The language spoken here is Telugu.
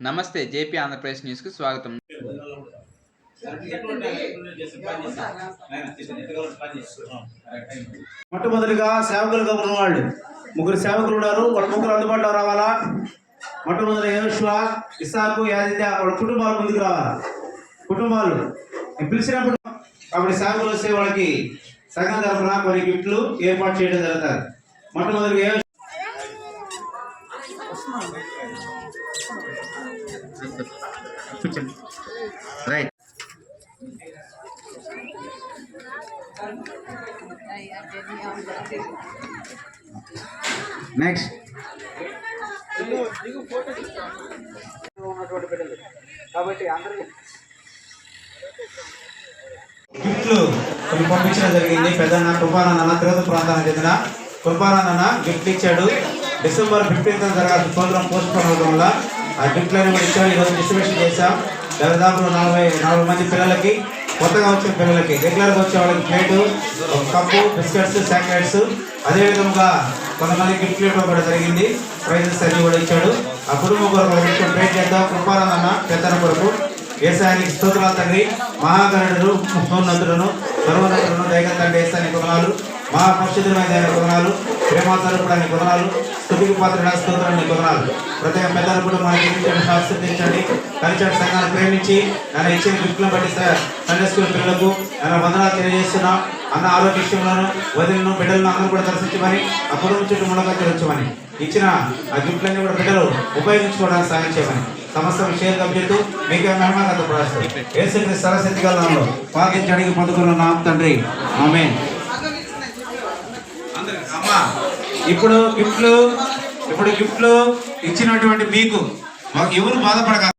నమస్తే జేపీ ఆంధ్రప్రదేశ్ న్యూస్కు స్వాగతం. మొట్టమొదటిగా సేవకులుగా ఉన్నవాళ్ళు. ముగ్గురు సేవకులు ఉన్నారు వాళ్ళ ముగ్గురు అందుబాటులో రావాలా? మొట్టమొదటి యోషువ ఇసాకు యాదిత్య వాళ్ళ కుటుంబాలు ముందుకు రావాలా? కుటుంబాలు. పిలిచినప్పుడు కాబట్టి సేవకులు వస్తే వాళ్ళకి సగం తరఫున కొన్ని గిఫ్ట్లు ఏర్పాటు చేయడం జరుగుతుంది. మొట్టమొదటిగా యోషువ రైట్. నెక్స్ట్. ఉన్నటువంటి బిడ్డలు కాబట్టి అందరికీ గిఫ్ట్లు కొన్ని పంపించడం జరిగింది. పెద్దన్న కృపానందన్న తిరుపతి ప్రాంతానికి చెందిన కృపానందన్న గిఫ్ట్ ఇచ్చాడు. డిసెంబర్ ఫిఫ్టీన్త్ జరగాల్సిన ప్రోగ్రామ్ పోస్ట్ పోన్ అవడం వల్ల ఆ గిఫ్ట్లను కూడా ఇచ్చాడు ఈరోజు డిస్ట్రిబ్యూషన్ చేశాం. దాదాపు నలభై నలభై మంది పిల్లలకి కొత్తగా వచ్చిన పిల్లలకి రెగ్యులర్గా వచ్చే వాళ్ళకి ప్లేటు కప్పు బిస్కెట్స్ చాక్లెట్స్. అదేవిధంగా కొంతమంది గిఫ్ట్లు ఇవ్వడం కూడా జరిగింది. ప్రైజెస్ అన్ని కూడా ఇచ్చాడు. ఆ కుటుంబం కొరకు ఒక ప్రేట్ చేద్దాం. కృపానందన్న పెద్దన కొరకు. వ్యవసాయానికి స్తోత్రాలు తండ్రి. మహాగణుడు మహోన్నతులను సర్వనతులను దైగం తండ్రి ఏసాని కొనాలు మహాపరిశుద్ధమైన కొనాలు ప్రేమాతరపడానికి కొనాలు స్థుతికి పాత్ర స్తోత్రాన్ని కొనాలు ప్రతి ఒక్క పెద్దలు కూడా మనకి ఇచ్చిన ఆశీర్వదించండి కలిచండి సంఘాన్ని ప్రేమించి నన్ను ఇచ్చిన గిఫ్ట్లను బట్టి సండే స్కూల్ పిల్లలకు నన్ను వందనాలు తెలియజేస్తున్నా. అన్న ఆరోగ్య విషయంలోను వదిలిను బిడ్డలను అందరూ కూడా దర్శించమని ఆ కుటుంబం చుట్టూ మునగతి తెరచమని ఇచ్చిన ఆ గిఫ్ట్లన్నీ కూడా బిడ్డలు ఉపయోగించుకోవడానికి సాయం చేయమని సమస్త విషయాలు గమనిస్తూ మీకే మహిమాగత ప్రాస్తాం ఏసుక్రీ సరస్వతి గలంలో పాకించడానికి పొందుకున్న నామ తండ్రి. ఆమె ఇప్పుడు గిఫ్ట్లు ఇప్పుడు గిఫ్ట్లు ఇచ్చినటువంటి మీకు. మాకు ఎవరు బాధపడక